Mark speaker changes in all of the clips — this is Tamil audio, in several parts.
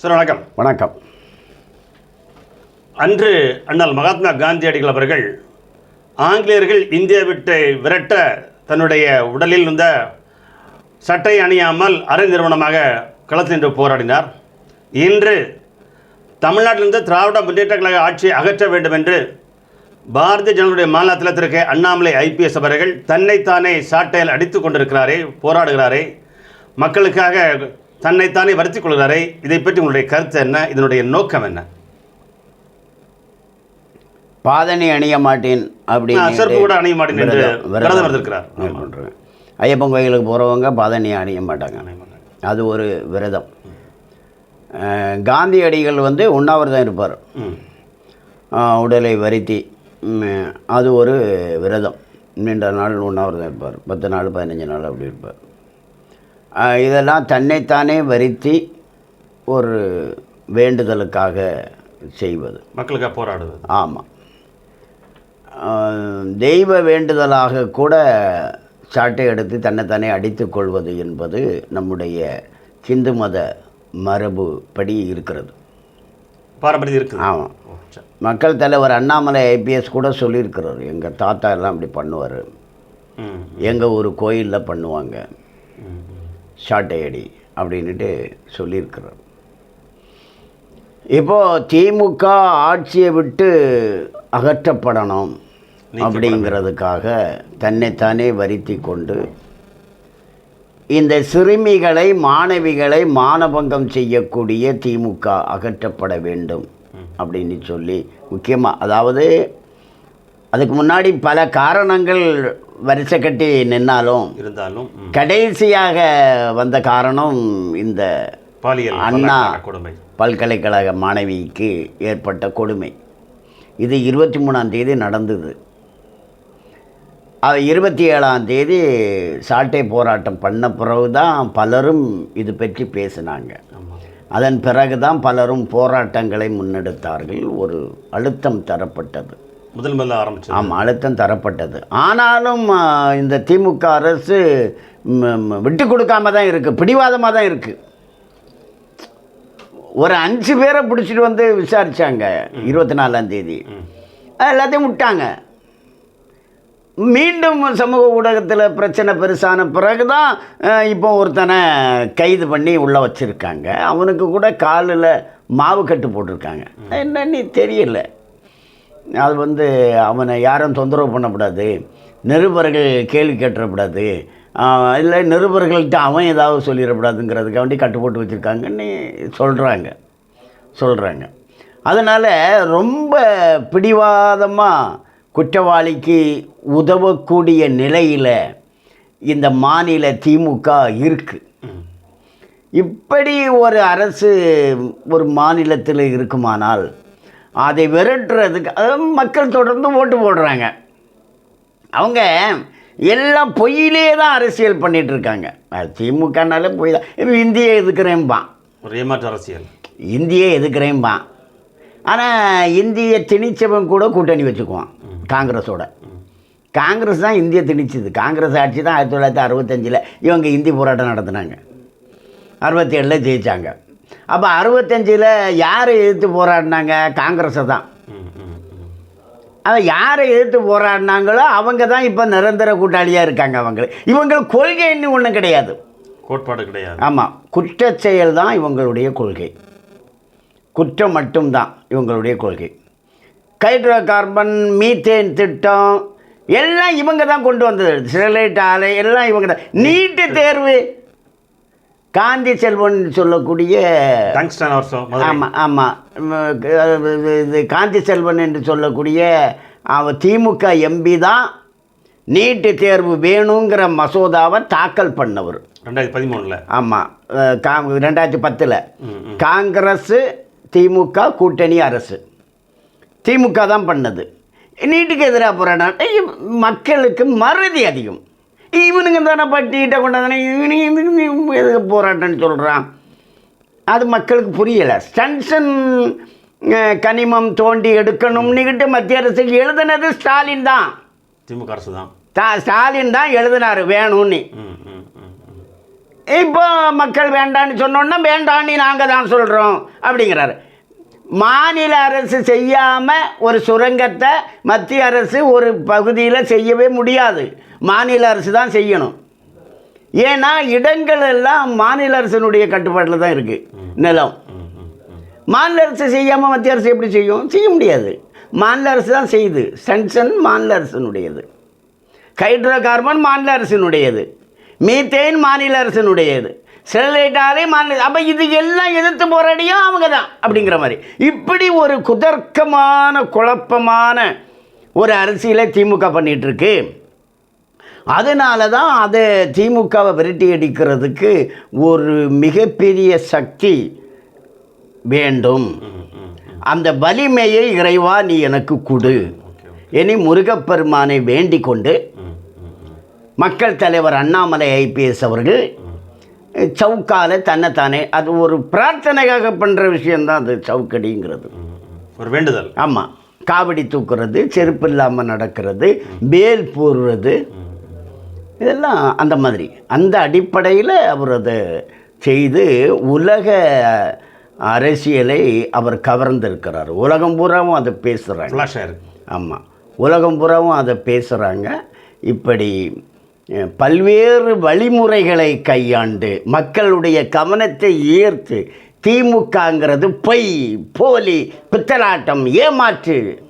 Speaker 1: சார் வணக்கம்.
Speaker 2: வணக்கம்.
Speaker 1: அன்று அண்ணல் மகாத்மா காந்தியடிகள் அவர்கள் ஆங்கிலேயர்கள் இந்தியா விட்டு விரட்ட தன்னுடைய உடலில் இருந்த சட்டை அணியாமல் அரை நிறுவனமாக களத்தில் நின்று போராடினார். இன்று தமிழ்நாட்டிலிருந்து திராவிட முன்னேற்ற கழக ஆட்சியை அகற்ற வேண்டும் என்று பாரதிய ஜனதாவுடைய மாநிலத்தில் இருக்க அண்ணாமலை ஐபிஎஸ் அவர்கள் தன்னைத்தானே சாட்டையில் அடித்துக் கொண்டிருக்கிறாரே போராடுகிறாரே. மக்களுக்காக தன்னைத்தானே வருத்திக் கொள்கிறாரே இதை பற்றி உங்களுடைய கருத்து என்ன? இதனுடைய நோக்கம் என்ன?
Speaker 2: பாதணி அணிய மாட்டேன் அப்படின்னு
Speaker 1: ஆ, செருப்பு கூட அணிய மாட்டேன் என்று விரதம் இருந்திருக்கிறார்.
Speaker 2: மேற்கொண்டிருக்கேன். ஐயப்பன் கோயிலுக்கு போகிறவங்க பாதணி அணிய மாட்டாங்க. அது ஒரு விரதம். காந்தியடிகள் வந்து உண்ணாவிரதம் இருப்பார். உடலை வருத்தி அது ஒரு விரதம். நீண்ட நாள் உண்ணாவிரதம் இருப்பார். பத்து நாள் பதினஞ்சு நாள் அப்படி இருப்பார். இதெல்லாம் தன்னைத்தானே வருத்தி ஒரு வேண்டுதலுக்காக செய்வது.
Speaker 1: மக்களுக்காக போராடுவது.
Speaker 2: ஆமாம் தெய்வ வேண்டுதலாக கூட சாட்டை எடுத்து தன்னைத்தானே அடித்துக் கொள்வது என்பது நம்முடைய ஹிந்து மத மரபு படி இருக்கிறது.
Speaker 1: பாரம்பரியம் இருக்குது.
Speaker 2: ஆமாம். மக்கள் தலைவர் அண்ணாமலை ஐபிஎஸ் கூட சொல்லியிருக்கிறார். எங்கள் தாத்தா எல்லாம் இப்படி பண்ணுவார். எங்கள் ஒரு கோயிலில் பண்ணுவாங்க.
Speaker 1: ம், ம்.
Speaker 2: சாட்டை அடி அப்படின்ட்டு சொல்லியிருக்கிறார் இப்போது திமுக ஆட்சியை விட்டு அகற்றப்படணும் அப்படிங்கிறதுக்காக தன்னைத்தானே வருத்தி கொண்டு இந்த சிறுமிகளை மாணவிகளை மானபங்கம் செய்யக்கூடிய திமுக அகற்றப்பட வேண்டும் அப்படின்னு சொல்லி முக்கியமாக அதாவது அதுக்கு முன்னாடி பல காரணங்கள் வரிசை கட்டி நின்னாலும்
Speaker 1: இருந்தாலும்.
Speaker 2: கடைசியாக வந்த காரணம் இந்த
Speaker 1: பாலியல்
Speaker 2: அண்ணா.
Speaker 1: கொடுமை.
Speaker 2: பல்கலைக்கழக மாணவிக்கு ஏற்பட்ட கொடுமை. இது இருபத்தி மூணாம் தேதி நடந்தது. இருபத்தி ஏழாம் தேதி சாட்டை போராட்டம் பண்ண பிறகு தான் பலரும் இது பற்றி பேசினாங்க. அதன் பிறகு தான் பலரும் போராட்டங்களை முன்னெடுத்தார்கள். ஒரு அழுத்தம் தரப்பட்டது.
Speaker 1: முதல் முதல்ல ஆரம்பிச்சது.
Speaker 2: ஆமாம் அழுத்தம் தரப்பட்டது. ஆனாலும் இந்த திமுக அரசு விட்டு கொடுக்காம தான் இருக்குது பிடிவாதமாக தான் இருக்குது ஒரு அஞ்சு பேரை பிடிச்சிட்டு வந்து விசாரிச்சாங்க இருபத்தி நாலாம் தேதி. எல்லாத்தையும் விட்டாங்க. மீண்டும் சமூக ஊடகத்தில் பிரச்சனை பெருசான பிறகு தான் இப்போ ஒருத்தனை கைது பண்ணி உள்ளே வச்சுருக்காங்க. அவனுக்கு கூட காலில் மாவு கட்டு போட்டிருக்காங்க. என்னன்னு தெரியல. அது வந்து அவனை யாரும் தொந்தரவு பண்ணக்கூடாது. நிருபர்கள் கேள்வி கேட்டுறக்கூடாது. இல்லை நிருபர்கள்ட்ட அவன் ஏதாவது சொல்லிடக்கூடாதுங்கிறதுக்காக வேண்டி கட்டுப்போட்டு வச்சுருக்காங்கன்னு சொல்கிறாங்க சொல்கிறாங்க அதனால் ரொம்ப பிடிவாதமாக குற்றவாளிக்கு உதவக்கூடிய நிலையில் இந்த மாநில திமுக இருக்குது இப்படி ஒரு அரசு ஒரு மாநிலத்தில் இருக்குமானால் அதை விரட்டுறதுக்கு அதாவது மக்கள் தொடர்ந்து ஓட்டு போடுறாங்க. அவங்க எல்லாம் பொய்யிலே தான் அரசியல் அது திமுகனாலே பொய் தான். இப்போ இந்தியை எதுக்குறேன்பான்
Speaker 1: ஒரு ஏமாற்று அரசியல்.
Speaker 2: இந்தியை எதுக்குறேன்பான் ஆனால் இந்தியை திணிச்சவன் கூட கூட்டணி வச்சுக்குவான் காங்கிரஸோட. காங்கிரஸ் தான் இந்தியை திணிச்சது. காங்கிரஸ் ஆட்சி தான் ஆயிரத்தி தொள்ளாயிரத்தி அறுபத்தஞ்சில் இவங்க இந்தி போராட்டம் நடத்தினாங்க. அறுபத்தி ஏழில் ஜெயித்தாங்க அப்போ அறுபத்தஞ்சில் யார் எதிர்த்து போராடினாங்க? காங்கிரஸை தான். அவன் யாரை எதிர்த்து போராடினாங்களோ அவங்க தான் இப்போ நிரந்தர கூட்டாளியாக இருக்காங்க அவங்க இவங்களுக்கு கொள்கை இன்னும் ஒன்றும் கிடையாது.
Speaker 1: கோட்பாடு கிடையாது.
Speaker 2: ஆமாம் குற்றச் செயல் தான் இவங்களுடைய கொள்கை. குற்றம் மட்டும்தான் இவங்களுடைய கொள்கை. ஹைட்ரோ கார்பன் மீத்தேன் திட்டம் எல்லாம் இவங்க தான் கொண்டு வந்தது. ஸ்டெர்லைட் ஆலை எல்லாம் இவங்க தான். நீட்டு தேர்வு. காந்தி செல்வன் சொல்லக்கூடிய
Speaker 1: டங்ஸ்டன்
Speaker 2: ஆமாம் ஆமாம் இது காந்தி செல்வன் என்று சொல்லக்கூடிய அவ திமுக எம்பி தான் நீட்டு தேர்வு வேணுங்கிற மசோதாவை தாக்கல் பண்ணவர்.
Speaker 1: ரெண்டாயிரத்தி பதிமூணுல.
Speaker 2: ஆமாம் கா ரெண்டாயிரத்தி பத்தில். காங்கிரஸ் திமுக கூட்டணி அரசு. திமுக தான் பண்ணது. நீட்டுக்கு எதிராக போராட்டம் மக்களுக்கு மறதி அதிகம். இவனுங்க தானே பட்டிகிட்ட கொண்டாதானே இவனுங்க எதுக்கு எதுக்கு போராட்டம்னு சொல்கிறான் அது மக்களுக்கு புரியலை. ஸ்டன்சன் அஹ், கனிமம் தோண்டி எடுக்கணும்னுக்கிட்டு மத்திய அரசுக்கு எழுதுனது ஸ்டாலின் தான்.
Speaker 1: திமுக அரசு தான்
Speaker 2: ஸ்டாலின் தான் எழுதினார் வேணும்னு. இப்போ மக்கள் வேண்டான்னு சொன்னோன்னா வேண்டான்னு நாங்கள் தான் சொல்கிறோம் அப்படிங்கிறாரு. மாநில அரசு செய்யாமல் ஒரு சுரங்கத்தை மத்திய அரசு ஒரு பகுதியில் செய்யவே முடியாது. மாநில அரசு தான் செய்யணும். ஏன்னா இடங்கள் எல்லாம் மாநில அரசினுடைய கட்டுப்பாட்டில் தான் இருக்குது நிலம். மாநில அரசு செய்யாமல் மத்திய அரசு எப்படி செய்யும்? செய்ய முடியாது. மாநில அரசு தான் செய்யுது. சென்சன் மாநில அரசினுடையது. ஹைட்ரோ கார்பன் மாநில அரசினுடையது. மீத்தேன் மாநில அரசினுடையது. ஸ்டெர்லைட்டாலே மாநில அப்போ இது எல்லாம் எதிர்த்து போராடியும் அவங்க தான் அப்படிங்கிற மாதிரி. இப்படி ஒரு குதர்க்கமான குழப்பமான ஒரு அரசியலை திமுக பண்ணிகிட்ருக்கு அதனால தான் அதை திமுகவை விரட்டி அடிக்கிறதுக்கு ஒரு மிகப்பெரிய சக்தி வேண்டும். அந்த வலிமையை இறைவா நீ எனக்கு கொடு. இனி முருகப்பெருமானை வேண்டிக் கொண்டு மக்கள் தலைவர் அண்ணாமலை ஐபிஎஸ் அவர்கள் சவுக்கால தன்னைத்தானே. அது ஒரு பிரார்த்தனைக்காக பண்ணுற விஷயந்தான் அது சவுக்கடிங்கிறது.
Speaker 1: ஒரு வேண்டுதல்.
Speaker 2: ஆமாம் காவடி தூக்குறது செருப்பு இல்லாமல் நடக்கிறது வேல் போடுறது இதெல்லாம் அந்த மாதிரி. அந்த அடிப்படையில் அவர் அதை செய்து உலக அரசியலை அவர் கவர்ந்திருக்கிறார். உலகம் பூராவும் அதை பேசுகிறாங்க ஆமாம் உலகம் பூராவும் அதை பேசுகிறாங்க இப்படி பல்வேறு வழிமுறைகளை கையாண்டு மக்களுடைய கவனத்தை ஈர்த்து திமுகங்கிறது பொய் போலி பித்தலாட்டம் ஏமாற்று.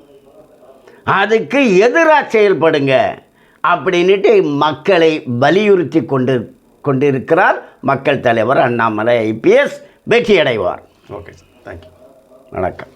Speaker 2: அதுக்கு எதிராக செயல்படுங்க அப்படின்ட்டு மக்களை வலியுறுத்தி கொண்டு கொண்டிருக்கிறார் மக்கள் தலைவர் Annamalai IPS வெற்றியடைவார்.
Speaker 1: Okay sir. Thank you
Speaker 2: வணக்கம்.